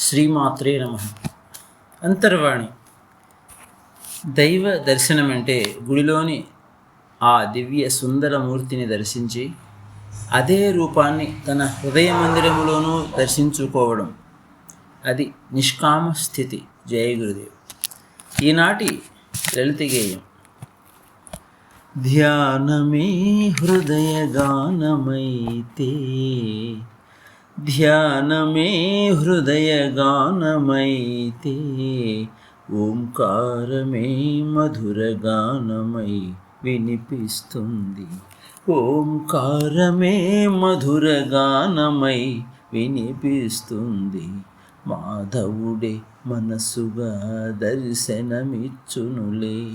శ్రీమాత్రే నమ. అంతర్వాణి. దైవ దర్శనం అంటే గుడిలోని ఆ దివ్య సుందర మూర్తిని దర్శించి అదే రూపాన్ని తన హృదయ మందిరములోనూ దర్శించుకోవడం. అది నిష్కామ స్థితి. జయ గురుదేవ్. ఈనాటి లలిత గేయం. ధ్యానమే హృదయగానమైతే ధ్యానమే హృదయగానమైతే ఓంకారమే మధురగానమై వినిపిస్తుంది. ఓంకారమే మధురగానమై వినిపిస్తుంది. మాధవుడే మనస్సుగా దర్శనమిచ్చునులే.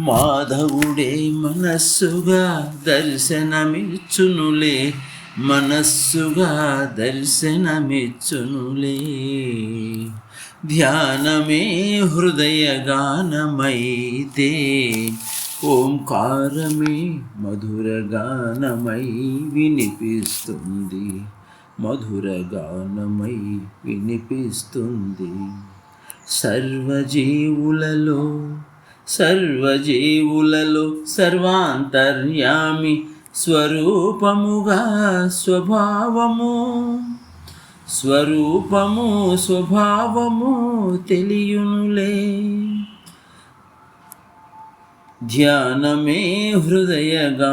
మాధవుడే మనస్సుగా దర్శనమిచ్చునులే. మనస్సుగా దర్శనమిచ్చునులే. ధ్యానమే హృదయగానమైతే ఓంకారమే మధురగానమై వినిపిస్తుంది. మధురగానమై వినిపిస్తుంది. సర్వజీవులలో సర్వజీవులలో సర్వాంతర్యామి స్వరూపముగా స్వభావము స్వరూపము స్వభావము తెలియునులే. ధ్యానమే హృదయగానమైతే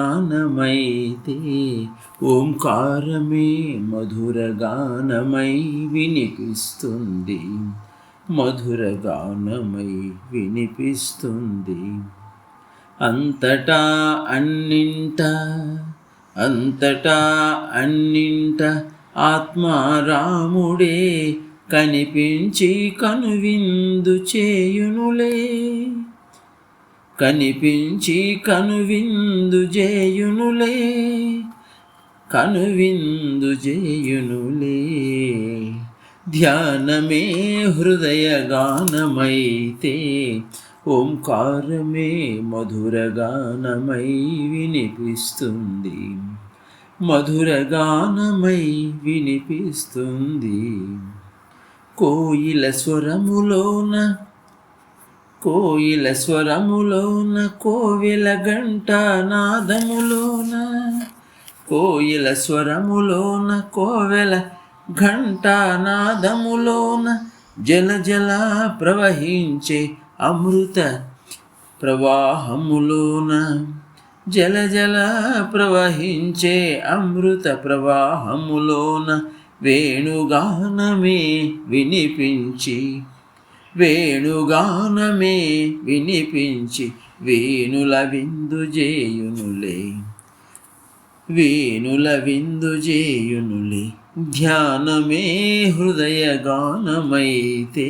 ఓంకారమే మధురగానమై వినిపిస్తుంది. మధురగానమై వినిపిస్తుంది. అంతటా అన్నింట అంతటా అన్నింట ఆత్మారాముడే కనిపించి కనువిందు చేయునులే. కనిపించి కనువిందు చేయునులే కనువిందు చేయునులే. ధ్యానమే హృదయగానమైతే ఓంకారమే మధురగానమై వినిపిస్తుంది. మధురగానమై వినిపిస్తుంది. కోయిల స్వరములోన కోయిల స్వరములోన కోవిల గంట నాదములోన కోయిల స్వరములోన కోవెల ఘంటానాదములోన జల జల ప్రవహించే అమృత ప్రవాహములోన జల జల ప్రవహించే అమృత ప్రవాహములోన వేణుగానమే వినిపించి వేణుగానమే వినిపించి వేణుల విందు చేయునులే వేణుల విందు చేయునులే ధ్యానమే హృదయగానమైతే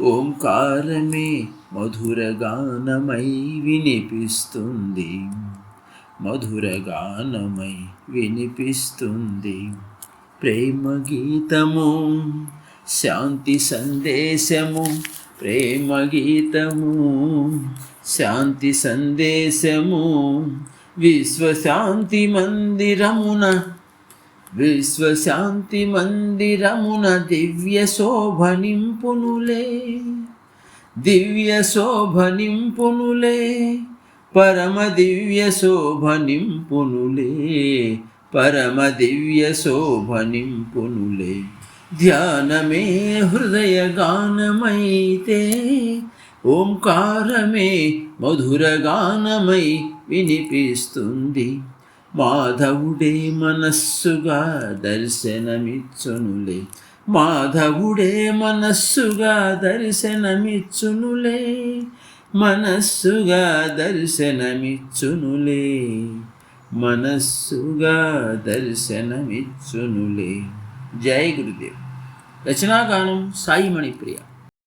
ఓంకారమే మధురగానమై వినిపిస్తుంది. మధురగానమై వినిపిస్తుంది. ప్రేమ గీతము శాంతి సందేశము ప్రేమ గీతము శాంతి సందేశము విశ్వశాంతి మందిరమున విశ్వశాంతి మందిరమున దివ్య శోభనింపునులే దివ్య శోభనింపునులే పరమ దివ్య శోభనింపునులే పరమ దివ్య శోభనింపునులే ధ్యానమే హృదయగానమైతే ఓంకారమే మధురగానమై వినిపిస్తుంది. మాధవుడే మనస్సుగా దర్శనమిచ్చునులే. మాధవుడే మనస్సుగా దర్శనమిచ్చునులే. మనస్సుగా దర్శనమిచ్చునులే. మనస్సుగా దర్శనమిచ్చునులే. జై గురుదేవ్. రచనాగానం సాయి మణిప్రియ